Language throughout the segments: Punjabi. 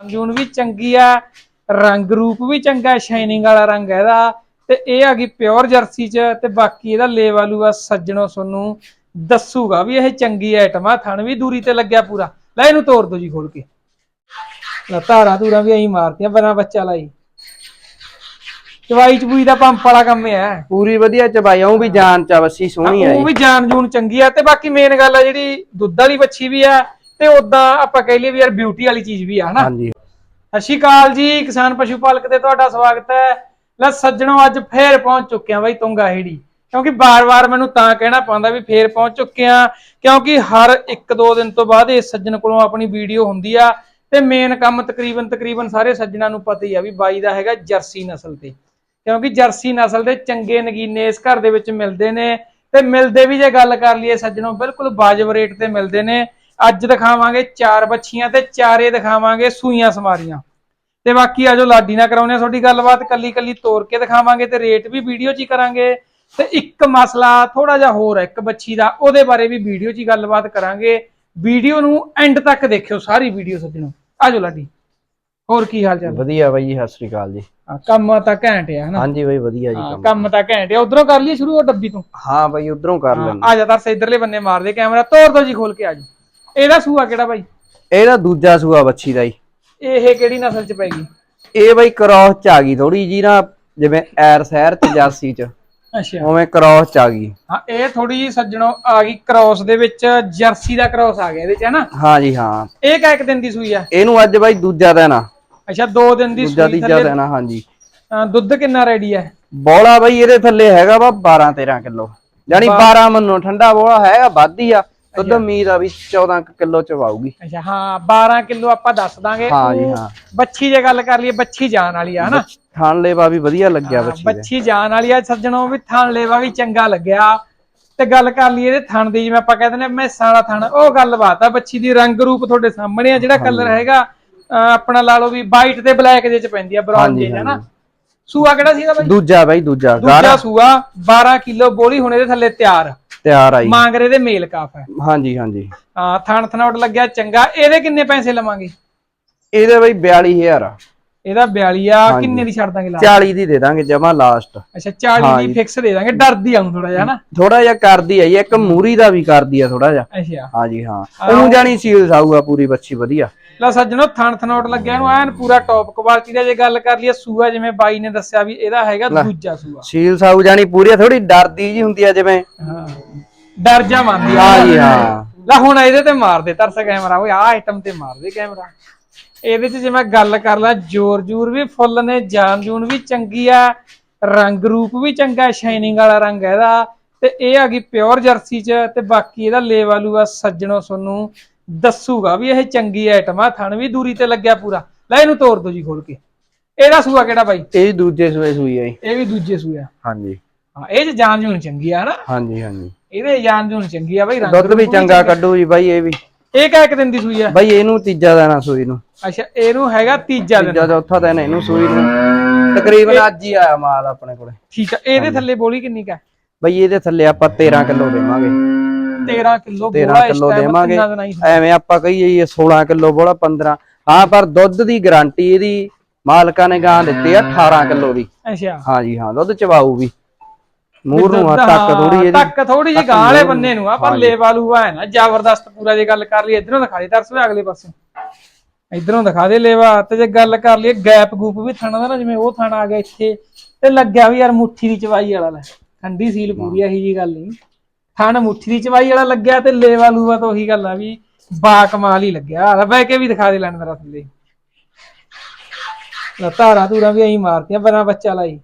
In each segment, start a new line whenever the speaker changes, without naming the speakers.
ਜੂਨ ਵੀ ਚੰਗੀ ਆ ਰੰਗ ਰੂਪ ਵੀ ਚੰਗਾ ਸ਼ਾਈਨਿੰਗ ਵਾਲਾ ਰੰਗ ਹੈ ਇਹਦਾ। ਤੇ ਇਹ ਆ ਗਈ ਪਿਓਰ ਜਰਸੀ ਚ ਤੇ ਬਾਕੀ ਇਹਦਾ ਲੇਵਲੂ ਆ ਸੱਜਣੋ ਤੁਹਾਨੂੰ ਦੱਸੂਗਾ ਵੀ ਇਹ ਚੰਗੀ ਆਈਟਮ ਆ ਥਣ ਵੀ ਦੂਰੀ ਤੇ ਲੱਗਿਆ ਪੂਰਾ। ਲੈ ਇਹਨੂੰ ਤੋੜ ਦੋ ਜੀ ਖੋਲ ਕੇ। ਲੈ ਧਾਰਾਂ ਧੂਰਾਂ ਵੀ ਐਂ ਮਾਰਤੀਆਂ ਬਣਾ ਬੱਚਾ ਲਾਈ। ਚਵਾਈ ਚਬੂਈ ਦਾ ਪੰਪ ਵਾਲਾ ਕੰਮ ਹੈ
ਪੂਰੀ ਵਧੀਆ ਚਬਾਈ ਉਹ ਵੀ ਜਾਨ ਚ ਬੱਸੀ ਸੋਹਣੀ ਆ
ਉਹ ਵੀ ਜਾਨ ਜੂਨ ਚੰਗੀ ਆ। ਤੇ ਬਾਕੀ ਮੇਨ ਗੱਲ ਆ ਜਿਹੜੀ ਦੁੱਧ ਵਾਲੀ ਬੱਚੀ ਵੀ ਆ ਤੇ ਉਦਾਂ ਆਪਾਂ ਕਹਿ ਲਈਏ ਵੀ ਯਾਰ ਬਿਊਟੀ ਵਾਲੀ ਚੀਜ਼ ਵੀ ਆ ਹਨਾ?
ਹਾਂਜੀ।
ਸਤਿ ਸ਼੍ਰੀ ਅਕਾਲ ਜੀ ਕਿਸਾਨ ਪਸ਼ੂ ਪਾਲਕ ਤੇ ਤੁਹਾਡਾ ਸਵਾਗਤ ਹੈ। ਲੈ ਸੱਜਣੋ ਅੱਜ ਫੇਰ ਪਹੁੰਚ ਚੁੱਕੇ ਆ ਬਾਈ ਤੁੰਗਾ ਹੇੜੀ। ਕਿਉਂਕਿ ਬਾਰ-ਬਾਰ ਮੈਨੂੰ ਤਾਂ ਕਹਿਣਾ ਪੈਂਦਾ ਵੀ ਫੇਰ ਪਹੁੰਚ ਚੁੱਕੇ ਆ ਕਿਉਂਕਿ ਹਰ ਇੱਕ ਦੋ ਦਿਨ ਤੋਂ ਬਾਅਦ ਇਸ ਸੱਜਣ ਕੋਲੋਂ ਆਪਣੀ ਵੀਡੀਓ ਹੁੰਦੀ ਆ। ਤੇ ਮੇਨ ਕੰਮ ਤਕਰੀਬਨ ਤਕਰੀਬਨ ਸਾਰੇ ਸੱਜਣਾਂ ਨੂੰ ਪਤਾ ਹੀ ਆ ਵੀ ਬਾਈ ਦਾ ਹੈਗਾ ਜਰਸੀ ਨਸਲ ਤੇ। ਕਿਉਂਕਿ ਜਰਸੀ ਨਸਲ ਦੇ ਚੰਗੇ ਨਗੀਨੇ ਇਸ ਘਰ ਦੇ ਵਿੱਚ ਮਿਲਦੇ ਨੇ। ਤੇ ਮਿਲਦੇ ਵੀ ਜੇ ਗੱਲ ਕਰ ਲਈਏ ਸੱਜਣੋ ਬਿਲਕੁਲ ਵਾਜਬ ਰੇਟ ਤੇ ਮਿਲਦੇ ਨੇ। ਅੱਜ ਦਿਖਾਵਾਂਗੇ ਚਾਰ ਬੱਚੀਆਂ ਤੇ ਚਾਰੇ ਦਿਖਾਵਾਂਗੇ ਸੂਈਆਂ ਸਮਾਰੀਆਂ ਤੇ ਬਾਕੀ ਆਜੋ ਲਾਡੀ ਨਾਲ ਕਰਾਉਨੇ ਆ ਤੁਹਾਡੀ ਗੱਲਬਾਤ ਕੱਲੀ ਕੱਲੀ ਤੋੜ ਕੇ ਦਿਖਾਵਾਂਗੇ ਤੇ ਰੇਟ ਵੀ ਵੀਡੀਓ 'ਚ ਹੀ ਕਰਾਂਗੇ। ਤੇ ਇੱਕ ਮਸਲਾ ਥੋੜਾ ਜਿਹਾ ਹੋਰ ਹੈ ਇੱਕ ਬੱਚੀ ਦਾ ਉਹਦੇ ਬਾਰੇ ਵੀ ਵੀਡੀਓ 'ਚ ਹੀ ਗੱਲਬਾਤ ਕਰਾਂਗੇ। ਵੀਡੀਓ ਨੂੰ ਐਂਡ ਤੱਕ ਦੇਖਿਓ ਸਾਰੀ ਵੀਡੀਓ ਸੱਜਣੋ। ਆਜੋ ਲਾਡੀ ਹੋਰ ਕੀ ਹਾਲ ਚਾਲ?
ਵਧੀਆ ਬਾਈ ਜੀ ਸਤਿ ਸ੍ਰੀ ਅਕਾਲ ਜੀ।
ਹਾਂ, ਕੰਮ ਤਾਂ ਘੈਂਟ ਆ ਹਨਾ?
ਹਾਂਜੀ ਬਾਈ ਵਧੀਆ ਜੀ
ਹਾਂ,
ਕੰਮ।
ਕੰਮ ਤਾਂ ਘੈਂਟ ਆ। ਉਧਰੋਂ ਕਰ ਲਈਏ ਸ਼ੁਰੂ ਉਹ ਡੱਬੀ ਤੋਂ?
ਹਾਂ ਬਾਈ ਉਧਰੋਂ ਕਰ ਲੈਂਦੇ।
ਆ ਜਾ ਦਰਸ ਇਧਰਲੇ ਬੰਨੇ ਮਾਰ ਦੇ ਕੈਮਰਾ ਤੋੜ ਦੋ ਜੀ ਖੋਲ ਕੇ ਆ ਜਾ ਇਹਦਾ ਸੂਆ ਕਿਹੜਾ ਬਾਈ?
ਇਹਦਾ ਦੂਜਾ ਸੂਆ ਬੱਚੀ ਦਾ ਜੀ।
ਇਹ ਕਿਹੜੀ ਨਸਲ ਚ ਪੈਗੀ
ਇਹ ਬਾਈ ਕ੍ਰਾਸ ਚ ਆ ਗਈ ਥੋੜੀ ਜੀ ਨਾ ਜਿਵੇਂ ਐਰ ਸ਼ਹਿਰ ਚ ਜਰਸੀ ਚ।
ਅੱਛਾ।
ਉਵੇਂ ਕ੍ਰਾਸ ਚ ਆ ਗਈ।
ਹਾਂ ਇਹ ਥੋੜੀ ਜੀ ਸੱਜਣੋ ਆ ਗਈ ਕ੍ਰਾਸ ਦੇ ਵਿੱਚ ਜਰਸੀ ਦਾ ਕ੍ਰਾਸ ਆ ਗਿਆ ਇਹਦੇ ਚ ਹਨਾ
ਹਾਂ ਜੀ ਹਾਂ।
ਇਹ ਕਾ ਇੱਕ ਦਿਨ ਦੀ ਸੂਈ ਆ?
ਇਹਨੂੰ ਅੱਜ ਬਾਈ ਦੂਜਾ ਦਿਨ ਆ।
ਅੱਛਾ ਦੋ ਦਿਨ ਦੀ
ਦੂਜਾ
ਸੂਈ
ਤੀਜਾ
ਥੱਲੇ।
ਦਿਨ ਆ ਹਾਂਜੀ
ਦੁੱਧ ਕਿੰਨਾ ਰੈਡੀ ਹੈ
ਬੋਲਾ ਬਾਈ ਇਹਦੇ ਥੱਲੇ ਹੈਗਾ ਵਾ 12 13 ਕਿਲੋ। ਯਾਨੀ 12 ਮੰਨੋ ਠੰਡਾ ਬੋਲਾ ਹੈਗਾ ਵੱਧ ਹੀ ਆ। ਦੁੱਧ ਉਮੀਦ ਆ ਵੀ 14 ਕਿਲੋ ਚ ਵਾਊਗੀ।
ਅੱਛਾ ਹਾਂ 12 ਕਿਲੋ ਆਪਾਂ ਦੱਸ ਦਾਂਗੇ।
ਹਾਂ ਜੀ, ਹਾਂ।
ਬੱਚੀ ਜੇ ਗੱਲ ਕਰ ਲਈਏ ਬੱਚੀ ਜਾਨ ਵਾਲੀ ਆ ਹਨਾ?
ਖਾਣ ਲੇਵਾ ਵੀ ਵਧੀਆ ਲੱਗਿਆ ਬੱਚੀ
ਬੱਚੀ ਜਾਨ ਵਾਲੀ ਆ ਸੱਜਣੋ ਵੀ ਥਣ ਲੈਵਾ ਵੀ ਚੰਗਾ ਲੱਗਿਆ। ਤੇ ਗੱਲ ਕਰ ਲਈਏ ਇਹਦੇ ਥਣ ਦੀ ਜਿਵੇਂ ਆਪਾਂ ਕਹਿੰਦੇ ਨੇ ਮੈਸਾਂ ਵਾਲਾ ਥਣ ਉਹ ਗੱਲਬਾਤ ਆ ਬੱਚੀ ਦੀ ਰੰਗ ਰੂਪ ਤੁਹਾਡੇ ਸਾਹਮਣੇ ਆ ਜਿਹੜਾ ਕਲਰ ਹੈਗਾ ਆਪਣਾ ਲਾ ਲਓ ਵੀ ਵਾਈਟ ਤੇ ਬਲੈਕ ਦੇ ਚ ਪੈਂਦੀ ਆ ਬਰਾਊਨ ਜੇ ਹਨਾ? ਸੂਆ ਕਿਹੜਾ ਸੀ ਇਹਦਾ ਬਾਈ?
ਦੂਜਾ ਬਾਈ ਦੂਜਾ
ਦੂਜਾ ਸੂਆ 12 ਕਿਲੋ ਬੋਲੀ ਹੁਣ ਇਹਦੇ ਥੱਲੇ ਤਿਆਰ।
ਤਿਆਰ ਆਈ
ਮਾਂਗਰੇ ਦੇ ਮੇਲ ਕਾਫ ਹੈ।
ਹਾਂਜੀ ਹਾਂਜੀ।
ਹਾਂ ਥਣ ਥਣਾਉਟ ਲੱਗਿਆ ਚੰਗਾ। ਇਹਦੇ ਕਿੰਨੇ ਪੈਸੇ ਲਵਾਂਗੇ?
ਇਹਦੇ ਬਾਈ 42000 ਆ।
ਇਹਦਾ 42 ਆ ਕਿੰਨੇ ਦੀ ਛੱਡ ਦਾਂਗੇ ਲਾ
40 ਦੀ ਦੇ ਦਾਂਗੇ ਜਮਾ ਲਾਸਟ
ਅੱਛਾ 40 ਦੀ ਫਿਕਸ ਦੇ ਦਾਂਗੇ। ਡਰਦੀ ਆਉਂ ਥੋੜਾ ਜਿਹਾ ਹਨਾ?
ਥੋੜਾ ਜਿਹਾ ਕਰਦੀ ਆ ਜੀ ਇੱਕ ਮੂਰੀ ਦਾ ਵੀ ਕਰਦੀ ਆ ਥੋੜਾ ਜਿਹਾ।
ਅੱਛਾ।
ਹਾਂਜੀ ਹਾਂ। ਉਹ ਜਾਣੀ ਸੀਲ ਸਾਊਗਾ ਪੂਰੀ ਬੱਚੀ ਵਧੀਆ।
ਲੈ ਸੱਜਣੋ ਥਣ ਥਣੋਟ ਲੱਗਿਆ ਇਹਨੂੰ ਐਨ ਪੂਰਾ ਟੌਪ ਕੁਆਲਿਟੀ ਦਾ ਜੇ ਗੱਲ ਕਰ ਲਈਏ ਸੂਆ ਜਿਵੇਂ ਬਾਈ ਨੇ ਦੱਸਿਆ ਵੀ ਇਹਦਾ ਹੈਗਾ ਦੂਜਾ ਸੂਆ।
ਸੀਲ ਸਾਊ ਜਾਣੀ ਪੂਰੀ ਥੋੜੀ ਡਰਦੀ ਜੀ ਹੁੰਦੀ ਆ ਜਿਵੇਂ।
ਹਾਂ। ਡਰ ਜਾ ਮੰਨਦੀ ਆ।
ਹਾਂਜੀ ਹਾਂ।
ਲੈ ਹੁਣ ਇਹਦੇ ਤੇ ਮਾਰ ਦੇ ਤਰਸ ਕੈਮਰਾ ਓਏ ਆ ਆਈਟਮ ਤੇ ਮਾਰ ਦੇ ਕੈਮਰਾ। ਇਹਦੇ ਚ ਜੇ ਮੈਂ ਗੱਲ ਕਰ ਲਾਂ ਜੋਰ ਜੂਰ ਵੀ ਫੁੱਲ ਨੇ ਜਾਨ ਜੂਨ ਵੀ ਚੰਗੀ ਆ ਰੰਗ ਰੂਪ ਵੀ ਚੰਗਾ ਸ਼ਾਈਨਿੰਗ ਵਾਲਾ ਰੰਗ ਹੈ ਇਹਦਾ। ਤੇ ਇਹ ਆ ਗਈ ਪਿਓਰ ਜਰਸੀ ਚ ਤੇ ਬਾਕੀ ਇਹਦਾ ਲੇਵਲੂ ਆ ਸੱਜਣੋ ਤੁਹਾਨੂੰ ਦੱਸੂਗਾ ਵੀ ਇਹ ਚੰਗੀ ਆਈਟਮ ਆ ਥਣ ਵੀ ਦੂਰੀ ਤੇ ਲੱਗਿਆ ਪੂਰਾ। ਲੈ ਇਹਨੂੰ ਤੋੜ ਦੋ ਜੀ ਖੋਲ ਕੇ। ਇਹਦਾ ਸੂਆ ਕਿਹੜਾ ਬਾਈ?
ਇਹ ਦੂਜੇ ਸੂਏ ਸੂਈ ਆ ਜੀ।
ਇਹ ਵੀ ਦੂਜੇ ਸੂਆ
ਹਾਂਜੀ।
ਹਾਂ ਇਹ ਚ ਜਾਨ ਜੂਨ ਚੰਗੀ ਆ ਨਾ
ਹਾਂਜੀ ਹਾਂਜੀ।
ਇਹਦੇ ਜਾਨ ਜੂਨ ਚੰਗੀ ਆ ਬਾਈ ਰੰਗ
ਦੁੱਧ ਵੀ ਚੰਗਾ ਕੱਢੂ ਜੀ ਬਾਈ ਇਹ ਵੀ।
ਇਹ ਕਾ ਇੱਕ ਦਿਨ ਦੀ ਸੂਈ ਆ?
ਬਾਈ ਇਹਨੂੰ ਤੀਜਾ ਦੇਣਾ ਸੂਈ ਨੂੰ।
ਅੱਛਾ ਇਹਨੂੰ ਹੈਗਾ ਤੀਜਾ ਦਿਨ
ਤੀਜਾ ਚੌਥਾ ਦਿਨ ਇਹਨੂੰ ਸੂਈ ਨੂੰ। ਤਕਰੀਬਨ ਅੱਜ ਹੀ ਆਇਆ ਮਾਲ ਆਪਣੇ ਕੋਲੇ।
ਠੀਕ ਆ ਇਹਦੇ ਥੱਲੇ ਬੋਲੀ ਕਿੰਨੀ ਕਾ
ਬਈ ਇਹਦੇ ਥੱਲੇ ਆਪਾਂ 13 ਕਿਲੋ ਦੇਵਾਂਗੇ।
13 ਕਿਲੋ
13
ਬੋਲਾ ਇਸ
ਦੇਵਾਂਗੇ।
ਹੀ
ਐਵੇਂ ਆਪਾਂ ਕਹੀਏ ਇਹ 16 ਕਿਲੋ ਬੋਲਾ 15 ਹਾਂ ਪਰ ਦੁੱਧ ਦੀ ਗਾਰੰਟੀ ਇਹਦੀ ਮਾਲਕਾਂ ਨੇ ਗਾਂ ਦਿੱਤੀ ਆ 18 ਕਿਲੋ ਦੀ।
ਅੱਛਾ।
ਹਾਂਜੀ ਹਾਂ ਦੁੱਧ ਚਵਾਊ ਵੀ। ਮੂਰ ਨੂੰ ਆ ਟੱਕ ਥੋੜੀ ਇਹਦੀ
ਟੱਕ ਥੋੜੀ ਜਿਹੀ ਗਾਂ ਵਾਲੇ ਬੰਨੇ ਨੂੰ ਆ ਪਰ ਲੇਵਾਲੂ ਆ ਹੈ ਨਾ ਜ਼ਬਰਦਸਤ ਪੂਰਾ ਜੇ ਗੱਲ ਕਰ ਲਈ ਇਧਰੋਂ ਦਿਖਾ ਦੇ ਤਰਸ ਅਗਲੇ ਪਾਸੇ। ਇਧਰੋਂ ਦਿਖਾ ਦੇ ਲੇਵਾ ਤੇ ਜੇ ਗੱਲ ਕਰ ਲਈ ਗੈਪ ਗੂਪ ਵੀ ਥਾਣਾ ਦਾ ਨਾ ਜਿਵੇਂ ਉਹ ਥਾਣਾ ਆ ਗਿਆ ਇੱਥੇ ਤੇ ਲੱਗਿਆ ਵੀ ਯਾਰ ਮੁੱਠੀ ਦੀ ਚਵਾਈ ਵਾਲਾ ਲੈ ਠੰਡੀ ਸੀਲ ਪੂਰੀ ਇਹੀ ਜੀ ਗੱਲ ਨਹੀਂ। ਥਣ ਮੁੱਠੀ ਦੀ ਚਵਾਈ ਵਾਲਾ ਲੱਗਿਆ ਤੇ ਲੇਵਾਲੂ ਆ ਤਾਂ ਉਹੀ ਗੱਲ ਆ ਵੀ ਬਾ ਕਮਾਲ ਹੀ ਲੱਗਿਆ। ਆ ਬਹਿ ਕੇ ਵੀ ਦਿਖਾ ਦੇ ਲੈਣ ਮੇਰਾ ਥੱਲੇ। ਲੈ ਧਾਰਾਂ ਧੂਰਾਂ ਵੀ ਐਂ ਮਾਰਤੀਆਂ ਬਣਾ ਬੱਚਾ ਲਾਈ।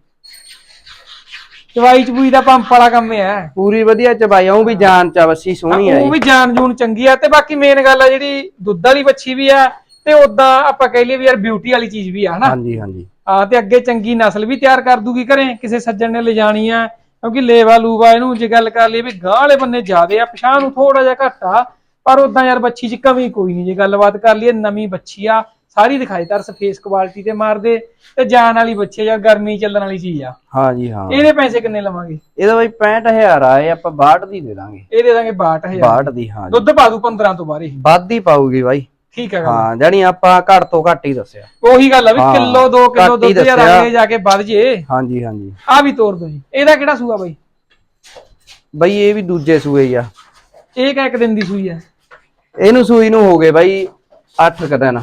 ਚਵਾਈ ਚਬੂਈ ਦਾ ਪੰਪ ਵਾਲਾ ਕੰਮ ਹੈ।
ਪੂਰੀ ਵਧੀਆ ਚਬਾਈ ਉਹ ਵੀ ਜਾਨ ਚ ਬੱਸੀ ਸੋਹਣੀ ਆ
ਉਹ ਵੀ ਜਾਨ ਜੂਨ ਚੰਗੀ ਆ ਤੇ ਬਾਕੀ ਮੇਨ ਗੱਲ ਆ ਜਿਹੜੀ ਦੁੱਧ ਵਾਲੀ ਬੱਚੀ ਵੀ ਆ ਤੇ ਉਦਾਂ ਆਪਾਂ ਕਹਿ ਲਈਏ ਵੀ ਯਾਰ ਬਿਊਟੀ ਵਾਲੀ ਚੀਜ਼ ਵੀ ਆ ਹਨਾ?
ਹਾਂਜੀ ਹਾਂਜੀ।
ਆ ਤੇ ਅੱਗੇ ਚੰਗੀ ਨਸਲ ਵੀ ਤਿਆਰ ਕਰ ਦੂਗੀ ਘਰੇ ਕਿਸੇ ਸੱਜਣ ਨੇ ਲਿਜਾਣੀ ਆ ਕਿਉਂਕਿ ਲੇਵਾ ਲੂਵਾ ਇਹਨੂੰ ਜੇ ਗੱਲ ਕਰ ਲਈਏ ਵੀ ਗਾਂ ਵਾਲੇ ਬੰਨੇ ਜ਼ਿਆਦੇ ਆ ਪਛਾਣ ਨੂੰ ਥੋੜਾ ਜਿਹਾ ਘੱਟ ਆ ਪਰ ਉਦਾਂ ਯਾਰ ਬੱਚੀ 'ਚ ਕਮੀ ਕੋਈ ਨਹੀਂ ਜੇ ਗੱਲਬਾਤ ਕਰ ਲਈਏ ਨਵੀਂ ਬੱਚੀ ਆ ਸਾਰੀ ਦਿਖਾਈ ਤਰਸ ਫੇਸ ਕੁਆਲਿਟੀ ਤੇ ਮਾਰਦੇ ਤੇ ਜਾਨ ਵਾਲੀ ਬੱਚੀ ਆ, ਜਾਂ ਗਰਮੀ ਚੱਲਣ ਵਾਲੀ ਚੀਜ਼ ਆ।
ਹਾਂਜੀ ਹਾਂ।
ਇਹਦੇ ਪੈਸੇ ਕਿੰਨੇ ਲਵਾਂਗੇ?
ਇਹਦਾ ਬਾਈ 65000 ਆ ਇਹ ਆਪਾਂ 62 ਦੀ ਦੇ ਦਾਂਗੇ।
ਇਹ ਦੇ ਦਾਂਗੇ 62000
62 ਦੀ ਹਾਂ।
ਦੁੱਧ ਪਾ ਦੂ 15 ਤੋਂ ਬਾਹਰ ਹੀ
ਵੱਧ ਹੀ ਪਾਊਗੀ ਬਾਈ।
ਠੀਕ ਹੈ
ਹਾਂ ਜਾਨੀ ਆਪਾਂ ਘੱਟ ਤੋਂ ਘੱਟ ਹੀ ਦੱਸਿਆ।
ਉਹੀ ਗੱਲ ਆ ਵੀ
ਹਾਂ,
ਕਿਲੋ 2 ਕਿਲੋ
ਹੀ
ਦੁੱਧ
ਦੱਸਿਆ।
ਅੱਗੇ ਜਾ ਕੇ ਵੱਧ ਜੇ।
ਹਾਂਜੀ ਹਾਂਜੀ
ਆ ਵੀ ਤੋੜ ਦੋ ਜੀ। ਇਹਦਾ ਕਿਹੜਾ ਸੂਆ ਬਾਈ?
ਬਈ ਇਹ ਵੀ ਦੂਜੇ ਸੂਏ ਹੀ ਆ।
ਇਹ ਕਿਆ ਇੱਕ ਦਿਨ ਦੀ ਸੂਈ ਹੈ
ਇਹਨੂੰ ਸੂਈ ਨੂੰ ਹੋ ਗਏ ਬਾਈ 8 ਕ ਦਿਨ।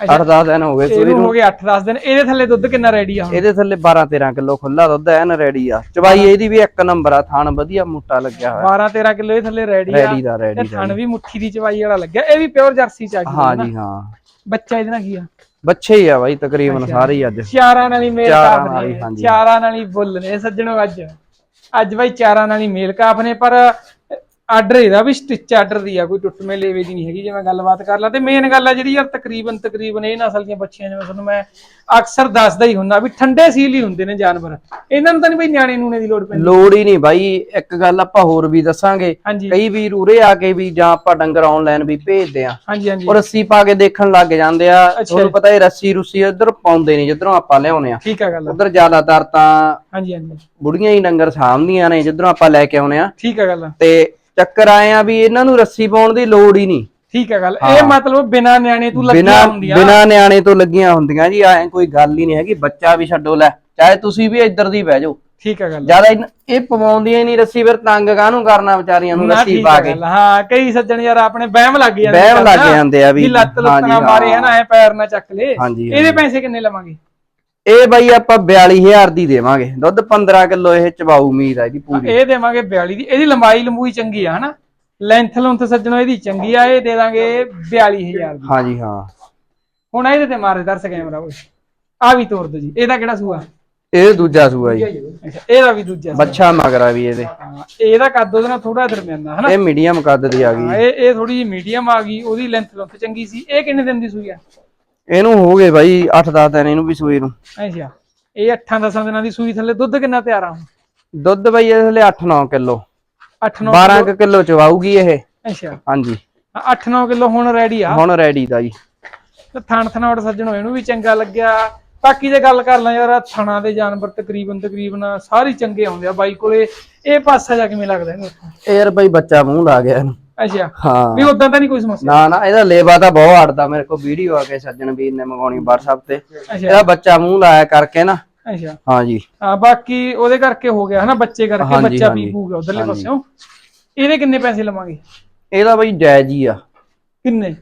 8-10 ਦਿਨ ਹੋ ਗਏ ਸੂਈ
ਇਹਨੂੰ
ਨੂੰ।
ਹੋ ਗਏ 8-10 ਦਿਨ। ਇਹਦੇ ਥੱਲੇ ਦੁੱਧ ਕਿੰਨਾ ਰੈਡੀ ਆ ਹੁਣ?
ਇਹਦੇ ਥੱਲੇ 12-13 ਕਿਲੋ ਖੁੱਲਾ ਦੁੱਧ ਐਨ ਰੈਡੀ ਆ। ਚਵਾਈ ਇਹਦੀ ਵੀ ਇੱਕ ਨੰਬਰ ਆ ਥਾਣ ਵਧੀਆ ਮੋਟਾ ਲੱਗਿਆ ਹੋਇਆ।
12-13 ਕਿਲੋ ਇਹ ਥੱਲੇ ਰੈਡੀ ਆ।
ਰੈਡੀ ਦਾ ਰੈਡੀ
ਤੇ
ਦਾ
ਥਣ ਵੀ ਮੁੱਠੀ ਦੀ ਚਵਾਈ ਵਾਲਾ ਲੱਗਿਆ। ਇਹ ਵੀ ਪਿਓਰ ਜਰਸੀ ਚ ਆ ਗਈ
ਹਾਂ ਜੀ ਹਾਂ।
ਬੱਚਾ ਇਹਦੇ ਨਾਲ ਕੀ ਆ?
ਬੱਚੇ ਹੀ ਆ ਬਾਈ ਤਕਰੀਬਨ ਸਾਰੇ ਹੀ ਅੱਜ।
ਚਾਰਾਂ ਨਾਲ ਹੀ ਮੇਲ
ਚਾਰਾਂ
ਕਾਫ
ਨਾਲ
ਨੇ।
ਹੀ, ਹਾਂਜੀ।
ਚਾਰਾਂ ਨਾਲ ਹੀ ਬੁੱਲ ਨੇ। ਸੱਜਣੋ ਅੱਜ। ਅੱਜ ਬਾਈ ਚਾਰਾਂ ਨਾਲ ਹੀ ਮੇਲ ਕਾਫ ਨੇ ਪਰ ਆਰਡਰ ਇਹਦਾ ਵੀ ਸਟਿਚ ਆਰਡਰ ਦੀ ਆ ਕੋਈ ਟੁੱਟਵੇਂ ਲੇਵੇ ਦੀ ਨਹੀਂ ਹੈਗੀ ਜੇ ਮੈਂ ਗੱਲਬਾਤ ਕਰ ਲਾਂ। ਤੇ ਮੇਨ ਗੱਲ ਆ ਜਿਹੜੀ ਯਾਰ ਤਕਰੀਬਨ ਤਕਰੀਬਨ ਇਹ ਨਸਲ ਦੀਆਂ ਬੱਚੀਆਂ ਜਿਵੇਂ ਤੁਹਾਨੂੰ ਮੈਂ ਅਕਸਰ ਦੱਸਦਾ ਹੀ ਹੁੰਦਾ ਵੀ ਠੰਡੇ ਸੀਲ ਹੀ ਹੁੰਦੇ ਨੇ ਜਾਨਵਰ। ਇਹਨਾਂ ਨੂੰ ਤਾਂ ਨਹੀਂ ਬਈ ਨਿਆਣੇ ਨੂਣੇ ਦੀ ਲੋੜ ਪੈਂਦੀ।
ਲੋੜ ਹੀ ਨਹੀਂ ਬਾਈ ਇੱਕ ਗੱਲ ਆਪਾਂ ਹੋਰ ਵੀ ਦੱਸਾਂਗੇ।
ਹਾਂਜੀ।
ਕਈ ਵੀਰ ਉਰੇ ਆ ਕੇ ਵੀ ਜਾਂ ਆਪਾਂ ਡੰਗਰ ਆਨਲਾਈਨ ਵੀ ਭੇਜਦੇ ਆ।
ਹਾਂਜੀ ਹਾਂਜੀ।
ਉਹ ਰੱਸੀ ਪਾ ਕੇ ਦੇਖਣ ਲੱਗ ਜਾਂਦੇ ਆ। ਤੁਹਾਨੂੰ ਪਤਾ ਇਹ ਰੱਸੀ ਰੁੱਸੀ ਉਧਰ ਪਾਉਂਦੇ ਨਹੀਂ ਜਿੱਧਰੋਂ ਆਪਾਂ ਲਿਆਉਨੇ ਆ।
ਠੀਕ ਆ ਗੱਲ
ਉਧਰ ਜ਼ਿਆਦਾਤਰ ਤਾਂ
ਹਾਂਜੀ ਹਾਂਜੀ।
ਬੁੜੀਆਂ ਹੀ ਡੰਗਰ ਸਾਂਭਦੀਆਂ ਨੇ ਜਿੱਧਰੋਂ ਆਪਾਂ ਲੈ ਕੇ ਆਉਨੇ ਆ।
ਠੀਕ ਆ ਗੱਲ
ਤੇ ਚੱਕਰ ਆਏ ਆ ਵੀ ਇਹਨਾਂ ਨੂੰ ਰੱਸੀ ਪਾਉਣ ਦੀ ਲੋੜ ਹੀ ਨਹੀਂ।
ਠੀਕ ਆ ਗੱਲ। ਇਹ ਮਤਲਬ ਬਿਨਾ ਨਿਆਣੇ ਤੂੰ ਲੱਗੀਆਂ ਹੁੰਦੀਆਂ।
ਬਿਨਾ ਨਿਆਣੇ ਤੋਂ ਲੱਗੀਆਂ ਹੁੰਦੀਆਂ ਜੀ ਐ ਕੋਈ ਗੱਲ ਹੀ ਨਹੀਂ ਹੈਗੀ ਬੱਚਾ ਵੀ ਛੱਡੋ ਲੈ ਚਾਹੇ ਤੁਸੀਂ ਵੀ ਇੱਧਰ ਦੀ ਬਹਿ ਜਾਓ।
ਠੀਕ ਆ ਗੱਲ।
ਜ਼ਿਆਦਾ ਇਹ ਪਵਾਉਂਦੀਆਂ ਹੀ ਨਹੀਂ ਰੱਸੀ ਫਿਰ ਤੰਗ ਕਾਹਨੂੰ ਕਰਨਾ ਵਿਚਾਰੀਆਂ ਨੂੰ ਰੱਸੀ ਪਾ ਕੇ?
ਹਾਂ ਕਈ ਸੱਜਣ ਯਾਰ ਆਪਣੇ ਵਹਿਮ ਲੱਗ ਜਾਂਦੇ
ਵਹਿਮ ਲੱਗ ਜਾਂਦੇ ਆ ਵੀ,
ਲੱਤ ਲੁੱਤ ਮਾਰੇ
ਹਾਂ।
ਹਨਾ ਐ ਪੈਰ ਨਾ ਚੱਕ ਲੇ। ਇਹਦੇ ਪੈਸੇ ਕਿੰਨੇ ਲਵਾਂਗੇ?
ਇਹ ਬਾਈ ਆਪਾਂ 42000 ਦੀ ਦੇਵਾਂਗੇ। ਦੁੱਧ 15 ਕਿਲੋ ਇਹ ਚਬਾਊ ਉਮੀਦ ਹੈ ਜੀ ਪੂਰੀ।
ਇਹ ਦੇਵਾਂਗੇ 42 ਦੀ। ਇਹਦੀ ਲੰਬਾਈ ਲੰਬੂਈ ਚੰਗੀ ਆ ਹਨਾ? ਲੈਂਥ ਲੁੰਥ ਸੱਜਣੋ ਇਹਦੀ ਚੰਗੀ ਆ ਇਹ ਦੇ ਦਾਂਗੇ 42000 ਦੀ।
ਹਾਂਜੀ ਹਾਂ।
ਹੁਣ ਇਹਦੇ ਤੇ ਮਾਰੇ ਦਰਸ ਕੈਮਰਾ ਓਏ। ਆ ਵੀ ਤੋੜ ਦੋ ਜੀ। ਇਹਦਾ ਕਿਹੜਾ ਸੂਆ?
ਇਹ ਦੂਜਾ ਸੂਆ ਜੀ।
ਇਹਦਾ ਵੀ ਦੂਜਾ।
ਬੱਚਾ ਮਗਰਾ ਵੀ ਇਹਦੇ।
ਇਹਦਾ ਕੱਦ ਉਹਦੇ ਨਾਲ ਥੋੜਾ ਦਰਮਿਆਨਾ ਹਨਾ?
ਇਹ ਮੀਡੀਅਮ ਕੱਦ ਦੀ ਆ ਗਈ।
ਇਹ ਇਹ ਥੋੜੀ ਜਿਹੀ ਮੀਡੀਅਮ ਆ ਗਈ ਉਹਦੀ ਲੈਂਥ ਲੁੰਥ ਚੰਗੀ ਸੀ। ਇਹ ਕਿੰਨੇ ਦਿਨ ਦੀ ਸੂਈ ਆ?
ਇਹਨੂੰ ਹੋ ਗਏ ਬਾਈ 8-10 ਦਿਨ ਇਹਨੂੰ ਵੀ ਸੂਈ ਨੂੰ।
ਅੱਛਾ ਇਹ 8-10 ਦਿਨਾਂ ਦੀ ਸੂਈ ਥੱਲੇ ਦੁੱਧ ਕਿੰਨਾ ਤਿਆਰ ਆ
ਦੁੱਧ ਬਾਈ ਇਹਦੇ ਲਈ 8-9 ਕਿਲੋ।
8-9
12 ਕਿਲੋ? ਚਵਾਊਗੀ ਇਹ।
ਅੱਛਾ।
ਹਾਂਜੀ।
8-9 ਕਿਲੋ ਹੁਣ ਰੈਡੀ ਆ।
ਹੁਣ ਰੈਡੀ ਦਾ ਜੀ।
ਤੇ ਥਣ ਥਣਾਵਟ ਸੱਜਣੋ ਇਹਨੂੰ ਵੀ ਚੰਗਾ ਲੱਗਿਆ। ਬਾਕੀ ਜੇ ਗੱਲ ਕਰ ਲਾਂ ਯਾਰ ਥਣਾ ਦੇ ਜਾਨਵਰ ਤਕਰੀਬਨ ਤਕਰੀਬਨ ਸਾਰੇ ਚੰਗੇ ਆਉਂਦੇ ਆ ਬਾਈ ਕੋਲੇ। ਇਹ ਪਾਸਾ ਜਾ ਕਿਵੇਂ ਲੱਗਦਾ ਇਹਨੂੰ?
ਇਹ ਯਾਰ ਬਾਈ ਬੱਚਾ ਮੂੰਹ ਲਾ ਗਿਆ ਇਹਨੂੰ।
ਅੱਛਾ।
ਹਾਂ।
ਵੀ ਉਦਾਂ ਤਾਂ ਨਹੀਂ ਕੋਈ ਸਮੱਸਿਆ?
ਨਾ ਨਾ ਇਹਦਾ ਲੇਵਾ ਤਾਂ ਬਹੁਤ ਅੜਦਾ ਮੇਰੇ ਕੋਲ ਵੀਡੀਓ ਆ ਕੇ ਸੱਜਣ ਵੀਰ ਨੇ ਮੰਗਾਉਣੀ WhatsApp ਤੇ।
ਅੱਛਾ।
ਇਹਦਾ ਬੱਚਾ ਮੂੰਹ ਲਾਇਆ ਕਰਕੇ ਨਾ।
ਅੱਛਾ।
ਹਾਂਜੀ
ਹਾਂ ਬਾਕੀ ਉਹਦੇ ਕਰਕੇ ਹੋ ਗਿਆ ਹਨਾ ਬੱਚੇ ਕਰਕੇ
ਹਾਂਜੀ,
ਬੱਚਾ
ਹਾਂਜੀ।
ਪੀ ਪੂਗਾ ਉਧਰਲੇ ਪਾਸਿਓਂ। ਇਹਦੇ ਕਿੰਨੇ ਪੈਸੇ ਲਵਾਂਗੇ?
ਇਹਦਾ ਬਾਈ ਜਾਇਜ਼ ਹੀ ਆ।
ਕਿੰਨੇ?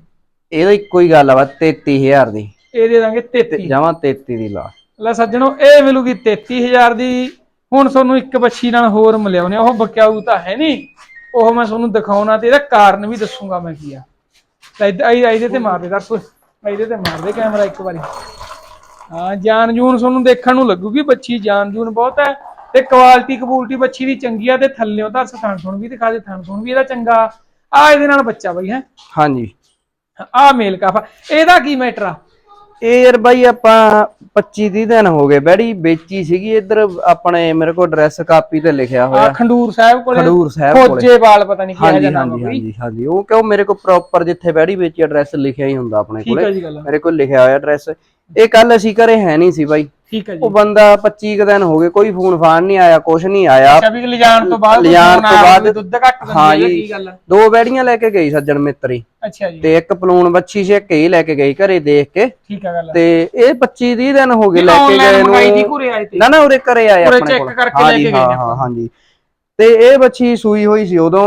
ਇਹਦਾ ਇੱਕੋ ਹੀ ਗੱਲ ਆ ਵਾ 33000 ਦੀ।
ਇਹ ਦੇ ਦਾਂਗੇ 33
ਜਮਾ 33 ਦੀ ਲਾ।
ਲੈ ਸੱਜਣੋ ਇਹ ਮਿਲੂਗੀ 33000 ਦੀ। ਹੁਣ ਤੁਹਾਨੂੰ ਇੱਕ ਬੱਚੀ ਨਾਲ ਹੋਰ ਮਿਲਿਆਉਨੇ ਉਹ ਬਕਿਆਊ ਤਾਂ ਹੈ ਨਹੀਂ। ਉਹ ਮੈਂ ਤੁਹਾਨੂੰ ਦਿਖਾਉਣਾ ਤੇ ਇਹਦਾ ਕਾਰਨ ਵੀ ਦੱਸੂਗਾ ਮੈਂ ਕੀ ਆ। ਤਾਂ ਇਹਦੇ ਤੇ ਮਾਰ ਦੇ ਦੱਸ ਇਹਦੇ ਤੇ ਮਾਰ ਦੇ ਕੈਮਰਾ ਇੱਕ ਵਾਰੀ। ਹਾਂ ਜਾਨ ਜੂਨ ਤੁਹਾਨੂੰ ਦੇਖਣ ਨੂੰ ਲੱਗੂਗੀ ਬੱਚੀ ਜਾਨ ਜੂਨ ਬਹੁਤ ਹੈ। ਤੇ ਕੁਆਲਿਟੀ ਕਬੂਲਟੀ ਬੱਚੀ ਦੀ ਚੰਗੀ ਆ ਤੇ ਥੱਲਿਓਂ ਤਾਂ ਥਣ ਸੁਣ ਵੀ ਦਿਖਾ ਦੇ ਥਣ ਸੁਣ ਵੀ ਇਹਦਾ ਚੰਗਾ। ਆ ਇਹਦੇ ਨਾਲ ਬੱਚਾ ਬਈ ਹੈ।
ਹਾਂਜੀ।
ਆ ਮੇਲ ਕਾਫਾ। ਇਹਦਾ ਕੀ ਮੈਟਰ ਆ?
ਇਹ ਯਾਰ ਬਾਈ ਆਪਾਂ 25 30 ਦਿਨ ਹੋ ਗਏ ਬੈੜੀ ਵੇਚੀ ਸੀਗੀ ਇੱਧਰ ਆਪਣੇ ਮੇਰੇ ਕੋਲ ਐਡਰੈਸ ਕਾਪੀ ਤੇ ਲਿਖਿਆ
ਆ
ਹੋਇਆ
ਖੰਡੂਰ ਸਾਹਿਬ ਕੋਲੇ?
ਖਡੂਰ ਸਾਹਿਬ ਕੋਲੇ।
ਖੋਜੇਵਾਲ ਪਤਾ ਨਹੀਂ ਕਿਹੜਾ ਨਾਮ ਆ
ਹਾਂਜੀ ਹਾਂਜੀ ਹਾਂਜੀ। ਉਹ ਕਿਉਂ ਮੇਰੇ ਕੋਲ ਪ੍ਰੋਪਰ ਜਿੱਥੇ ਬੈੜੀ ਵੇਚੀ ਐਡਰੈਸ ਲਿਖਿਆ ਹੀ ਹੁੰਦਾ ਆਪਣੇ ਕੋਲੇ। ਮੇਰੇ ਕੋਲ ਲਿਖਿਆ ਹੋਇਆ ਐਡਰੈਸ ਇਹ ਕੱਲ ਅਸੀਂ ਘਰੇ ਹੈ ਨਹੀਂ ਸੀ ਬਾਈ।
ਠੀਕ ਹੈ ਜੀ।
ਉਹ ਬੰਦਾ 25 ਕੁ ਦਿਨ ਹੋ ਗਏ ਕੋਈ ਫੋਨ ਫਾਨ ਨਹੀਂ ਆਇਆ ਕੁਛ ਨਹੀਂ ਆਇਆ।
ਅੱਛਾ ਵੀ ਲਿਜਾਣ ਤੋਂ ਬਾਅਦ
ਲਿਜਾਣ ਤੋਂ ਬਾਅਦ-
ਦੁੱਧ ਘੱਟ ਦਿੰਦੀ
ਹਾਂ ਜੀ।
ਕੀ ਗੱਲ ਆ?
ਦੋ ਬੈੜੀਆਂ ਲੈ ਕੇ ਗਈ ਸੱਜਣ ਮਿੱਤਰੀ
ਅੱਛਾ ਜੀ।
ਤੇ ਇੱਕ ਪਲੂਣ ਬੱਚੀ ਇੱਕ ਹੀ ਲੈ ਕੇ ਗਈ ਘਰੇ ਦੇਖ ਕੇ।
ਠੀਕ ਹੈ ਗੱਲ
ਤੇ ਇਹ 25 30 ਦਿਨ ਹੋ ਗਏ ਲੈ ਕੇ ਗਏ
ਮੰਗਾਈ ਦੀ
ਨੂੰ
ਘੁਰੇ ਆਏ ਤੇ।
ਨਾ ਨਾ ਉਹਦੇ ਘਰੇ ਆਏ
ਉਰੇ
ਆਪਣੇ
check
ਕੋਲ।
ਕਰਕੇ ਲੈ ਕੇ ਗਏ
ਹਾਂ ਹਾਂ ਹਾਂਜੀ ਤੇ ਇਹ ਬੱਚੀ ਸੂਈ ਹੋਈ ਸੀ ਉਦੋਂ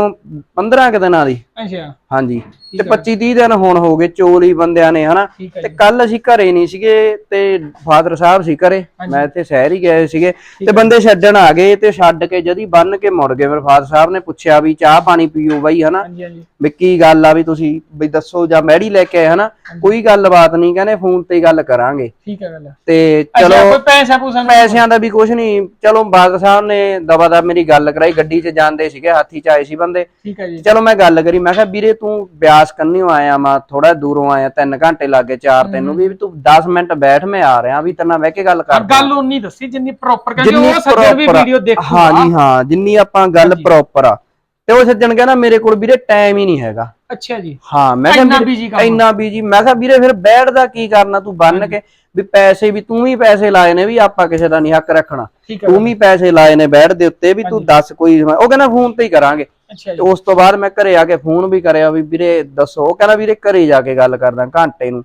15 ਕੁ ਦਿਨਾਂ ਦੀ।
ਅੱਛਾ।
ਹਾਂਜੀ। ਤੇ 25 30 ਦਿਨ ਹੁਣ ਹੋ ਗਏ ਚੋਲੀ ਬੰਦਿਆਂ ਨੇ ਹਨਾ?
ਠੀਕ ਹੈ
ਤੇ ਕੱਲ ਅਸੀਂ ਘਰੇ ਨਹੀਂ ਸੀਗੇ ਤੇ ਫਾਦਰ ਸਾਹਿਬ ਸੀ ਘਰੇ। ਮੈਂ ਇੱਥੇ ਸ਼ਹਿਰ ਹੀ ਗਏ ਸੀਗੇ। ਤੇ ਬੰਦੇ ਛੱਡਣ ਆ ਗਏ ਤੇ ਛੱਡ ਕੇ ਜਦੀ ਬੰਨ ਕੇ ਮੁੜ ਗਏ। ਮੇਰੇ ਫਾਦਰ ਸਾਹਿਬ ਨੇ ਪੁੱਛਿਆ ਵੀ ਚਾਹ ਪਾਣੀ ਪੀਓ ਬਾਈ ਹਨਾ?
ਹਾਂਜੀ ਹਾਂਜੀ।
ਵੀ ਕੀ ਗੱਲ ਆ ਵੀ ਤੁਸੀਂ ਵੀ ਦੱਸੋ ਜਾਂ ਮੈੜੀ ਲੈ ਕੇ ਆਏ ਹਨਾ? ਕੋਈ ਗੱਲਬਾਤ ਨਹੀਂ ਕਹਿੰਦੇ ਫੋਨ ਤੇ ਹੀ ਗੱਲ ਕਰਾਂਗੇ।
ਠੀਕ ਹੈ ਗੱਲ
ਤੇ
ਚਲੋ
ਚਲੋ
ਕੋਈ ਪੈਸਾ ਪੂਸਾ ਨਹੀਂ
ਪੈਸਿਆਂ ਦਾ ਵੀ ਕੁਝ ਨਹੀਂ। ਚਲੋ ਬਾਦ ਸਾਹਿਬ ਨੇ ਦਵਾ ਦਾ ਮੇਰੀ ਗੱਲ ਕਰਾਈ ਗੱਡੀ 'ਚ ਜਾਂਦੇ ਸੀਗੇ ਹਾਥੀ 'ਚ ਆਏ ਸੀ ਬੰਦੇ।
ਠੀਕ ਹੈ ਜੀ।
ਚਲੋ ਮੈਂ ਗੱਲ ਕਰੀ ਮੈਂ ਕਿਹਾ ਵੀਰੇ ਤੂੰ ਬਿਆਸ ਕੰਨਿਓ ਆਇਆ ਮੈਂ ਥੋੜਾ ਦੂਰੋਂ ਆਇਆ 3 ਘੰਟੇ ਲੱਗੇ 4 ਤੈਨੂੰ ਵੀ ਤੂੰ 10 ਮਿੰਟ ਬੈਠ ਮੈਂ ਆ ਰਿਹਾ ਵੀ ਤੇਰੇ ਨਾਲ ਬਹਿ ਕੇ ਗੱਲ ਕਰ
ਗੱਲ ਉਨੀ ਦੱਸੀ ਜਿੰਨੀ ਪ੍ਰੋਪਰ
ਜਿੰਨੀ
ਉਹ ਸੱਜਣ ਵੀ। ਵੀਡੀਓ ਦੇਖੂਗਾ।
ਹਾਂ ਜੀ ਹਾਂ ਜਿੰਨੀ ਆਪਾਂ ਗੱਲ ਪ੍ਰੋਪਰ ਆ। ਤੇ ਉਹ ਸੱਜਣ ਕਹਿੰਦਾ ਮੇਰੇ ਕੋਲ ਵੀਰੇ ਟਾਈਮ ਹੀ ਨਹੀਂ ਹੈਗਾ।
ਅੱਛਾ ਜੀ।
ਹਾਂ ਮੈਂ ਕਿਹਾ। ਇੰਨਾ ਬੀਜੀ ਮੈਂ ਕਿਹਾ ਵੀਰੇ ਫਿਰ ਬੈਠਦਾ ਕੀ ਕਰਨਾ ਤੂੰ ਬੰਨ ਕੇ ਵੀ ਪੈਸੇ ਵੀ ਤੂੰ ਵੀ ਪੈਸੇ ਲਾਏ ਨੇ ਵੀ ਆਪਾਂ ਕਿਸੇ ਦਾ ਨਹੀਂ ਹੱਕ ਰੱਖਣਾ। ਤੂੰ ਵੀ ਪੈਸੇ ਲਾਏ ਨੇ ਬੈਠ ਦੇ ਉੱਤੇ ਵੀ ਤੂੰ ਦੱਸ ਕੋਈ ਉਹ ਕਹਿੰਦਾ ਫੋਨ ਤੇ ਹੀ ਕਰਾਂਗੇ। ਤੇ ਉਸ ਤੋਂ ਬਾਅਦ ਮੈਂ ਘਰੇ ਆ ਕੇ ਫੋਨ ਵੀ ਕਰਿਆ ਵੀ ਵੀਰੇ ਦੱਸੋ। ਕਹਿੰਦਾ ਵੀਰੇ ਘਰੇ ਜਾ ਕੇ ਗੱਲ ਕਰਦਾ ਘੰਟੇ ਨੂੰ।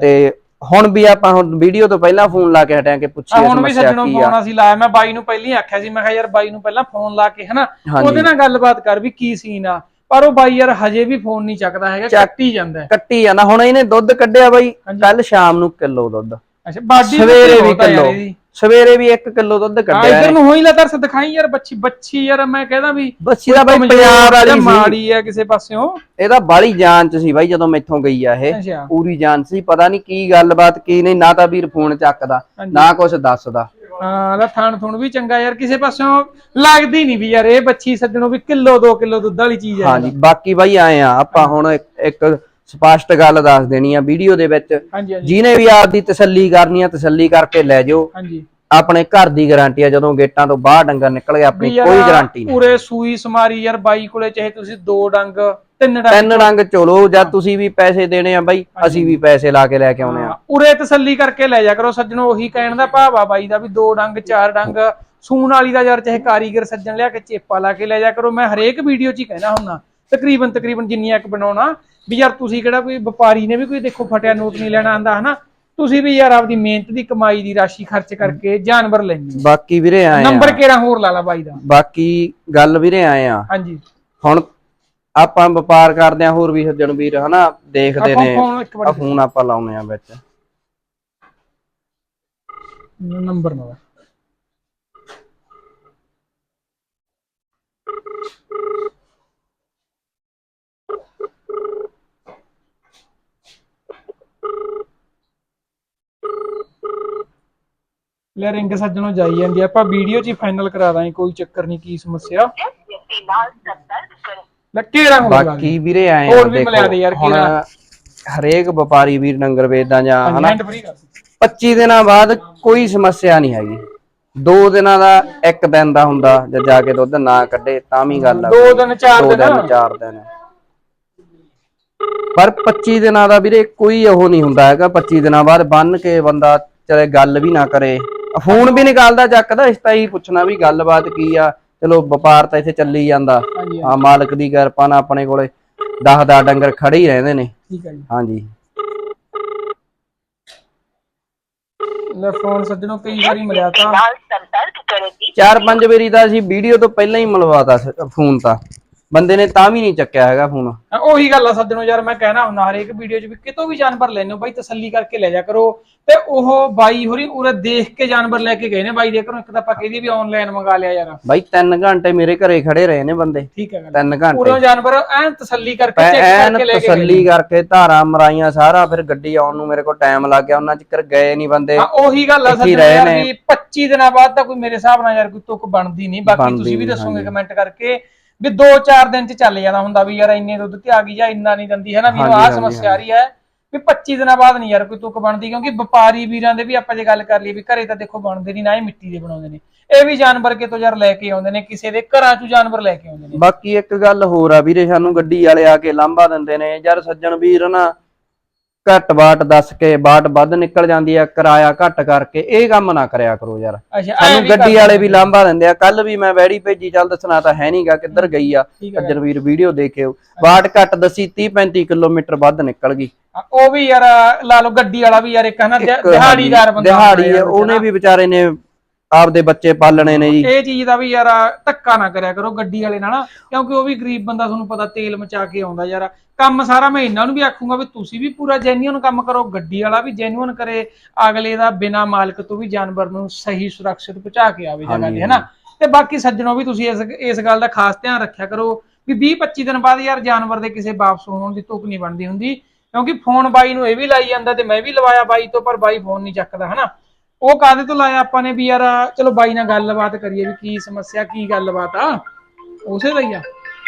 ਤੇ ਹੁਣ ਵੀ ਆਪਾਂ ਹੁਣ ਵੀਡੀਓ ਤੋਂ ਪਹਿਲਾਂ ਫੋਨ ਲਾ ਕੇ ਹਟਿਆ ਕਿ
ਆ
ਪੁੱਛੀਏ
ਹੁਣ ਵੀ ਸੱਜਣੋਂ ਫੋਨ ਅਸੀਂ ਲਾਇਆ। ਮੈਂ ਬਾਈ ਨੂੰ ਪਹਿਲਾਂ ਆਖਿਆ ਸੀ ਮੈਂ ਕਿਹਾ ਯਾਰ ਬਾਈ ਨੂੰ ਪਹਿਲਾਂ ਫੋਨ ਲਾ ਕੇ ਹਨਾ। ਉਹਦੇ ਨਾਲ ਗੱਲਬਾਤ ਕਰ ਵੀ ਕੀ ਸੀਨ ਆ। ਪਰ ਉਹ ਬਾਈ ਯਾਰ ਹਜੇ ਵੀ ਫੋਨ ਨਹੀਂ ਚੱਕਦਾ ਹੈਗਾ ਕੱਟੀ ਜਾਂਦਾ।
ਕੱਟੀ ਜਾਂਦਾ। ਹੁਣ ਇਹਨੇ ਦੁੱਧ ਕੱਢਿਆ ਬਾਈ ਕੱਲ ਸ਼ਾਮ ਨੂੰ ਕਿਲੋ ਦੁੱਧ।
ਅੱਛਾ ਬਾਡੀ
ਸਵੇਰੇ ਵੀ ਕਿਲੋ। ਸਵੇਰੇ ਵੀ 1 ਕਿਲੋ ਦੁੱਧ
ਆ
ਕੱਢਿਆ
ਇਧਰ ਨੂੰ ਹੋਈ ਲਾ ਤਰਸ ਦਿਖਾਈ ਯਾਰ ਬੱਚੀ ਬੱਚੀ ਯਾਰ ਮੈਂ ਕਹਿੰਦਾ ਵੀ
ਬੱਚੀ ਦਾ ਬਾਈ ਪੰਜਾਬ ਵਾਲੀ ਸੀ।
ਮਾੜੀ ਹੈ ਕਿਸੇ ਪਾਸਿਓਂ।
ਇਹਦਾ ਬਾਲੀ ਜਾਨ ਚ ਸੀ ਬਾਈ ਜਦੋਂ ਮੈਥੋਂ ਗਈ ਆ ਇਹ। ਪੂਰੀ ਜਾਨ ਸੀ ਪਤਾ ਨਹੀਂ ਕੀ ਗੱਲਬਾਤ ਕੀ ਨਹੀਂ ਨਾ ਤਾਂ ਵੀਰ ਫੋਨ ਚੱਕਦਾ। ਨਾ ਕੁਝ ਦੱਸਦਾ।
ਹਾਂ ਲੈ ਥਾਣ ਥੁਣ ਵੀ ਚੰਗਾ ਯਾਰ ਕਿਸੇ ਪਾਸਿਓਂ ਲੱਗਦੀ ਨਹੀਂ ਵੀ ਯਾਰ ਇਹ ਬੱਚੀ ਸੱਜਣੋਂ ਵੀ ਕਿਲੋ 2 ਕਿਲੋ ਦੁੱਧ ਵਾਲੀ ਚੀਜ਼ ਹੈ
ਹਾਂਜੀ ਬਾਕੀ ਬਾਈ ਆਏ ਆ ਆਪਾਂ ਹੁਣ ਇੱਕ ਸਪਸ਼ਟ ਗੱਲ ਦੱਸ ਦੇਣੀ ਆ ਵੀਡੀਓ ਦੇ ਵਿੱਚ। ਜਿਹਨੇ ਵੀ ਆਪਦੀ ਤਸੱਲੀ ਕਰਨੀ ਆ ਤਸੱਲੀ ਕਰਕੇ ਲੈ ਜਾਓ।
ਹਾਂਜੀ।
ਆਪਣੇ ਘਰ ਦੀ ਗਾਰੰਟੀ ਆ ਜਦੋਂ ਗੇਟਾਂ ਤੋਂ ਬਾਹਰ ਡੰਗਰ ਨਿਕਲ ਗਿਆ ਆਪਣੀ ਕੋਈ ਗਾਰੰਟੀ ਨਹੀਂ।
ਪੂਰੇ ਸੂਈ ਸਮਾਰੀ ਯਾਰ ਬਾਈ ਕੋਲੇ ਚਾਹੇ ਤੁਸੀਂ ਦੋ ਡੰਗ ਤਿੰਨ ਡੰਗ।
ਤਿੰਨ ਰੰਗ ਚਲੋ ਜਦ ਤੁਸੀਂ ਵੀ ਪੈਸੇ ਦੇਣੇ ਆ ਬਾਈ ਅਸੀਂ ਵੀ ਪੈਸੇ ਲਾ ਕੇ ਲੈ ਕੇ ਆਉਣੇ ਆ।
ਉਰੇ ਤਸੱਲੀ ਕਰਕੇ ਲੈ ਜਾ ਕਰੋ ਸੱਜਣੋ ਉਹੀ ਕਹਿਣ ਦਾ ਭਾਵ ਆ ਬਾਈ ਦਾ ਵੀ ਦੋ ਡੰਗ ਚਾਰ ਡੰਗ ਸੂਣ ਵਾਲੀ ਦਾ ਯਾਰ ਚਾਹੇ ਕਾਰੀਗਰ ਸੱਜਣ ਲਿਆ ਕੇ ਚੇਪਾ ਲਾ ਕੇ ਲੈ ਜਾ ਕਰੋ। ਮੈਂ ਹਰੇਕ ਵੀਡੀਓ 'ਚ ਹੀ ਕਹਿਣਾ ਹੁੰਨਾ ਤਕਰੀਬਨ ਤਕਰੀਬਨ ਜਿੰਨੀਆਂ ਇੱਕ ਬਣਾਉਣਾ ਵੀ ਯਾਰ ਤੁਸੀਂ ਕਿਹੜਾ ਕੋਈ ਵਪਾਰੀ ਨੇ ਵੀ ਕੋਈ ਦੇਖੋ ਫਟਿਆ ਨੋਟ ਨਹੀਂ ਲੈਣਾ ਆਂਦਾ ਹਨਾ? ਤੁਸੀਂ ਵੀ ਯਾਰ ਆਪਦੀ ਮਿਹਨਤ ਦੀ ਕਮਾਈ ਦੀ ਰਾਸ਼ੀ ਖਰਚ ਕਰਕੇ ਜਾਨਵਰ ਲੈਣੇ
ਬਾਕੀ ਵੀਰੇ ਆਏ ਆ।
ਨੰਬਰ ਕਿਹੜਾ ਹੋਰ ਲਾ ਲਾ ਬਾਈ ਦਾ?
ਬਾਕੀ ਗੱਲ ਵੀਰੇ ਆਏ ਆ।
ਹਾਂਜੀ।
ਹੁਣ ਆਪਾਂ ਵਪਾਰ ਕਰਦੇ ਆ ਹੋਰ ਵੀ ਸੱਜਣ ਵੀਰ ਹਨਾ? ਦੇਖਦੇ ਨੇ।
ਫੋਨ
ਆਪਾਂ ਲਾਉਨੇ ਆ ਵਿੱਚ।
ਨੰਬਰ ਨਾ ਲੈ ਰਿੰਗ ਸੱਜਣੋਂ ਜਾਈ ਜਾਂਦੀ ਆ। ਆਪਾਂ ਵੀਡੀਓ 'ਚ ਹੀ ਫਾਈਨਲ ਕਰਾ ਦਾਂਗੇ ਕੋਈ ਚੱਕਰ ਨਹੀਂ ਕੀ ਸਮੱਸਿਆ। ਲੈ ਹੋਰ ਲਾ
ਬਾਕੀ ਵੀਰੇ ਆਏ
ਹੋਰ ਵੀ ਮਿਲਾ ਦੇ ਯਾਰ
ਹੁਣ
ਕਿਹੜਾ।
ਹਰੇਕ ਵਪਾਰੀ ਵੀਰ ਡੰਗਰ ਵੇਚਦਾ ਜਾਂ ਹਨਾ?
ਹੈਂਡ ਫ੍ਰੀ ਕਰ
25 ਦਿਨਾਂ ਬਾਅਦ ਕੋਈ ਸਮੱਸਿਆ ਨਹੀਂ ਹੈਗੀ। ਦੋ ਦਿਨਾਂ ਦਾ ਇੱਕ ਦਿਨ ਦਾ ਹੁੰਦਾ ਜੇ ਜਾ ਕੇ ਦੁੱਧ ਨਾ ਕੱਢੇ ਤਾਂ ਵੀ ਗੱਲ ਆ
ਦੋ ਦਿਨ ਚਾਰ
ਦੋ
ਦਿਨ
ਦਿਨ। ਚਾਰ ਦਿਨ। ਪਰ 25 ਦਿਨਾਂ ਦਾ ਵੀਰੇ ਕੋਈ ਉਹ ਨਹੀਂ ਹੁੰਦਾ ਹੈਗਾ। 25 ਦਿਨਾਂ ਬਾਅਦ ਬੰਨ ਕੇ ਬੰਦਾ ਚਲੇ ਗੱਲ ਵੀ ਨਾ ਕਰੇ। ਫੋਨ ਵੀ ਨਿਕਾਲਦਾ ਚੱਕਦਾ ਇਸ ਤਾਂ ਹੀ ਪੁੱਛਣਾ ਵੀ ਗੱਲਬਾਤ ਕੀ ਆ। ਚਲੋ ਵਪਾਰ ਤਾਂ ਇੱਥੇ ਚੱਲੀ ਜਾਂਦਾ।
ਹਾਂਜੀ
ਆ ਮਾਲਕ ਦੀ ਕਿਰਪਾ ਨਾਲ ਆਪਣੇ ਕੋਲੇ 10 10 ਡੰਗਰ ਖੜੇ ਹੀ ਰਹਿੰਦੇ ਨੇ।
ਠੀਕ ਹੈ ਜੀ।
ਹਾਂਜੀ।
ਲੈ ਫੋਨ ਸੱਜਣੋਂ ਕਈ ਵਾਰੀ ਮਿਲਿਆ ਤਾਂ।
ਨਾਲ
ਪੰਜ ਵਾਰੀ ਤਾਂ ਅਸੀਂ ਵੀਡੀਓ ਤੋਂ ਪਹਿਲਾਂ ਹੀ ਮਿਲਵਾਤਾ ਫੋਨ ਤਾਂ। ਬੰਦੇ ਨੇ ਤਾਂ ਵੀ ਨਹੀਂ ਚੱਕਿਆ ਹੈਗਾ ਫੋਨ।
ਹਾਂ, ਉਹੀ ਗੱਲ ਆ ਸੱਜਣੋ ਯਾਰ ਮੈਂ ਕਹਿਣਾ ਹੁੰਦਾ ਹਰੇਕ ਵੀਡੀਓ 'ਚ ਵੀ ਕਿਤੋਂ ਵੀ ਜਾਨਵਰ ਲੈਣੇ ਹੋ ਬਾਈ ਤਸੱਲੀ ਕਰਕੇ ਲੈ ਜਾ ਕਰੋ। ਤੇ ਉਹ ਬਾਈ ਹੋਰੀ ਉਰੇ ਦੇਖ ਕੇ ਜਾਨਵਰ ਲੈ ਕੇ ਗਏ ਨੇ ਬਾਈ ਦੇ ਘਰੋਂ ਇੱਕ ਤਾਂ ਆਪਾਂ ਕਹਦੀ ਵੀ ਆਨਲਾਈਨ ਮੰਗਾ ਲਿਆ ਯਾਰ।
ਬਾਈ 3 ਘੰਟੇ ਮੇਰੇ ਘਰੇ ਖੜੇ ਰਹੇ ਨੇ ਬੰਦੇ।
ਠੀਕ ਹੈ ਗੱਲ।
3 ਘੰਟੇ।
ਉਰੋਂ ਜਾਨਵਰ ਐਨ ਤਸੱਲੀ ਕਰਕੇ ਚੈੱਕ
ਐਨ
ਕਰਕੇ ਲੈ ਕੇ ਗਏ
ਤਸੱਲੀ ਕਰਕੇ ਧਾਰਾਂ ਮਰਾਈਆਂ ਸਾਰਾ ਫਿਰ ਗੱਡੀ ਆਉਣ ਨੂੰ ਮੇਰੇ ਕੋਲ ਟਾਈਮ ਲੱਗ ਗਿਆ ਉਹਨਾਂ ਚਿਕਰ ਗਏ ਨਹੀਂ ਬੰਦੇ।
ਹਾਂ ਉਹੀ ਗੱਲ ਆ
ਇੱਥੇ ਹੀ
ਸੱਜਣੋ
ਰਹੇ
ਯਾਰ
ਨੇ।
ਵੀ 25 ਦਿਨਾਂ ਬਾਅਦ ਤਾਂ ਕੋਈ ਮੇਰੇ ਹਿਸਾਬ ਨਾਲ ਯਾਰ ਕੋਈ ਤੁਕ ਬਣਦੀ ਨਹੀਂ ਬਾਕੀ
ਬਣਦੀ
ਤੁਸੀਂ ਵੀ
ਨਹੀਂ,
ਦੱਸੋਗੇ। ਕਮੈਂਟ ਕਰਕੇ। ਵੀ 2-4 ਦਿਨ 'ਚ ਚੱਲ ਜਾਂਦਾ ਹੁੰਦਾ ਵੀ ਯਾਰ ਇੰਨੇ ਦੁੱਧ ਤੇ ਆ ਗਈ ਜਾਂ ਇੰਨਾ ਨਹੀਂ ਦਿੰਦੀ ਹੈ ਨਾ ਵੀ ਆਹ ਸਮੱਸਿਆ ਆ ਰਹੀ ਹੈ ਵੀ 25 ਦਿਨਾਂ ਬਾਅਦ ਨਹੀਂ ਯਾਰ ਕੋਈ ਤੁਕ ਬਣਦੀ ਕਿਉਂਕਿ ਵਪਾਰੀ ਵੀਰਾਂ ਦੇ ਵੀ ਆਪਾਂ ਜੇ ਗੱਲ ਕਰ ਲਈਏ ਵੀ ਘਰੇ ਤਾਂ ਦੇਖੋ ਬਣਦੇ ਨਹੀਂ ਨਾ ਇਹ ਮਿੱਟੀ ਦੇ ਬਣਾਉਂਦੇ ਨੇ। ਇਹ ਵੀ ਜਾਨਵਰ ਕਿਤੋਂ ਯਾਰ ਲੈ ਕੇ ਆਉਂਦੇ ਨੇ ਕਿਸੇ ਦੇ ਘਰਾਂ 'ਚੋਂ ਜਾਨਵਰ ਲੈ ਕੇ ਆਉਂਦੇ ਨੇ।
ਬਾਕੀ ਇੱਕ ਗੱਲ ਹੋਰ ਆ ਵੀਰੇ ਸਾਨੂੰ ਗੱਡੀ ਵਾਲੇ ਆ ਕੇ ਲਾਂਭਾ ਦਿੰਦੇ ਨੇ। ਯਾਰ ਸੱਜਣ ਵੀਰ ਨਾ ਘੱਟ ਬਾਟ ਦੱਸ ਕੇ ਬਾਟ ਵੱਧ ਨਿਕਲ ਜਾਂਦੀ ਆ ਕਿਰਾਇਆ ਘੱਟ ਕਰਕੇ ਇਹ ਕੰਮ ਨਾ ਕਰਿਆ ਕਰੋ ਯਾਰ।
ਅੱਛਾ
ਸਾਨੂੰ ਗੱਡੀ ਵਾਲੇ ਵੀ ਲਾਂਭਾ ਦਿੰਦੇ ਆ ਕੱਲ ਵੀ ਮੈਂ ਵੈੜੀ ਭੇਜੀ ਚੱਲ ਦੱਸਣਾ ਤਾਂ ਹੈ ਨਹੀਂਗਾ ਕਿੱਧਰ ਗਈ ਆ।
ਠੀਕ ਹੈ
ਸੱਜਣ ਵੀਰ ਵੀਡੀਓ ਦੇਖਿਓ। ਬਾਟ ਘੱਟ ਦੱਸੀ 30 35 ਕਿਲੋਮੀਟਰ ਵੱਧ ਨਿਕਲ ਗਈ।
ਉਹ ਵੀ ਯਾਰ ਲਾ ਲਓ ਗੱਡੀ ਵਾਲਾ ਵੀ ਯਾਰ ਇੱਕ ਹਨਾ ਦਿਹਾ- ਦਿਹਾੜੀਦਾਰ ਬੰਦਾ
ਦਿਹਾੜੀ ਉਹਨੇ ਵੀ ਵਿਚਾਰੇ ਨੇ ਆਪਦੇ ਬੱਚੇ ਪਾਲਣੇ ਨੇ ਜੀ।
ਇਹ ਚੀਜ਼ ਦਾ ਵੀ ਯਾਰ ਧੱਕਾ ਨਾ ਕਰਿਆ ਕਰੋ ਗੱਡੀ ਵਾਲੇ ਨਾਲ ਕਿਉਂਕਿ ਉਹ ਵੀ ਗਰੀਬ ਬੰਦਾ ਤੁਹਾਨੂੰ ਪਤਾ ਤੇਲ ਮਚਾ ਕੇ ਆਉਂਦਾ ਯਾਰ। ਕੰਮ ਸਾਰਾ ਮੈਂ ਇਹਨਾਂ ਨੂੰ ਵੀ ਆਖੂੰਗਾ ਵੀ ਤੁਸੀਂ ਵੀ ਪੂਰਾ ਜੈਨੂਅਨ ਕੰਮ ਕਰੋ ਗੱਡੀ ਵਾਲਾ ਵੀ ਜੈਨੂਅਨ ਕਰੇ ਅਗਲੇ ਦਾ ਬਿਨਾ ਮਾਲਕ ਤੋਂ ਵੀ ਜਾਨਵਰ ਨੂੰ ਸਹੀ ਸੁਰੱਖਿਅਤ ਪਹੁੰਚਾ ਕੇ ਆਵੇ ਜਗ੍ਹਾ ਤੇ ਹੈਨਾ? ਤੇ ਬਾਕੀ ਸੱਜਣੋ ਵੀ ਤੁਸੀਂ ਇਸ ਇਸ ਗੱਲ ਦਾ ਖਾਸ ਧਿਆਨ ਰੱਖਿਆ ਕਰੋ ਵੀ 20 25 ਦਿਨ ਬਾਅਦ ਯਾਰ ਜਾਨਵਰ ਦੇ ਕਿਸੇ ਵਾਪਸ ਹੋਣ ਦੀ ਤੁਕ ਨਹੀਂ ਬਣਦੀ ਹੁੰਦੀ ਕਿਉਂਕਿ ਫੋਨ ਬਾਈ ਨੂੰ ਇਹ ਵੀ ਲਾਈ ਜਾਂਦਾ ਤੇ ਮੈਂ ਵੀ ਲਵਾਇਆ ਬਾਈ ਤੋਂ ਪਰ ਬਾਈ ਫੋਨ ਨਹੀਂ ਚੱਕਦਾ ਹਨਾ? ਉਹ ਕਾਦੇ ਤੋਂ ਲਾਇਆ ਆਪਾਂ ਨੇ ਵੀ ਯਾਰ ਚਲੋ ਬਾਈ ਨਾਲ ਗੱਲਬਾਤ ਕਰੀਏ ਵੀ ਕੀ ਸਮੱਸਿਆ ਕੀ ਗੱਲਬਾਤ ਆ। ਉਸੇ ਦਾ ਹੀ ਆ।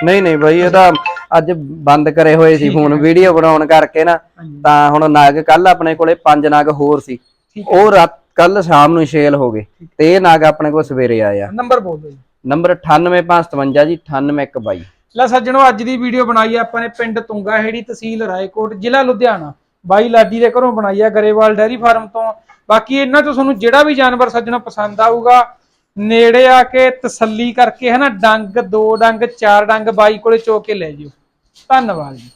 ਨਹੀਂ ਨਹੀਂ ਬਾਈ ਇਹ ਤਾਂ ਅੱਜ ਬੰਦ ਕਰੇ ਹੋਏ ਸੀ ਫੋਨ ਵੀਡੀਓ ਬਣਾਉਣ ਕਰਕੇ ਨਾ ਤਾਂ ਹੁਣ ਨਗ ਕੱਲ ਆਪਣੇ ਕੋਲੇ ਪੰਜ ਨਗ ਹੋਰ ਸੀ। ਉਹ ਰਾਤ ਕੱਲ ਸ਼ਾਮ ਨੂੰ ਸੇਲ ਹੋ ਗਏ। ਤੇ ਇਹ ਨਗ ਆਪਣੇ ਕੋਲ ਸਵੇਰੇ ਆਏ ਆ
ਨੰਬਰ ਬੋਲ ਦਿਓ ਜੀ।
ਨੰਬਰ 98557 ਜੀ 98122
ਲੈ ਸੱਜਣੋ ਅੱਜ ਦੀ ਵੀਡੀਓ ਬਣਾਈ ਆ ਆਪਾਂ ਨੇ ਪਿੰਡ ਤੁੰਗਾ ਹੇੜੀ ਤਹਿਸੀਲ ਰਾਏਕੋਟ ਜ਼ਿਲ੍ਹਾ ਲੁਧਿਆਣਾ। ਬਾਈ ਲਾਡੀ ਦੇ ਘਰੋਂ ਬਣਾਈ ਆ ਗਰੇਵਾਲ ਡੈਰੀ ਫਾਰਮ ਤੋਂ। ਬਾਕੀ ਇਹਨਾਂ ਤੋਂ ਤੁਹਾਨੂੰ ਜਿਹੜਾ ਵੀ ਜਾਨਵਰ ਸੱਜਣਾ ਪਸੰਦ ਆਊਗਾ, ਨੇੜੇ ਆ ਕੇ ਤਸੱਲੀ ਕਰਕੇ ਹਨਾ, ਡੰਗ, ਦੋ ਡੰਗ, ਚਾਰ ਡੰਗ ਬਾਈ ਕੋਲੇ ਚੋ ਕੇ ਲੈ ਜਿਓ। ਧੰਨਵਾਦ ਜੀ।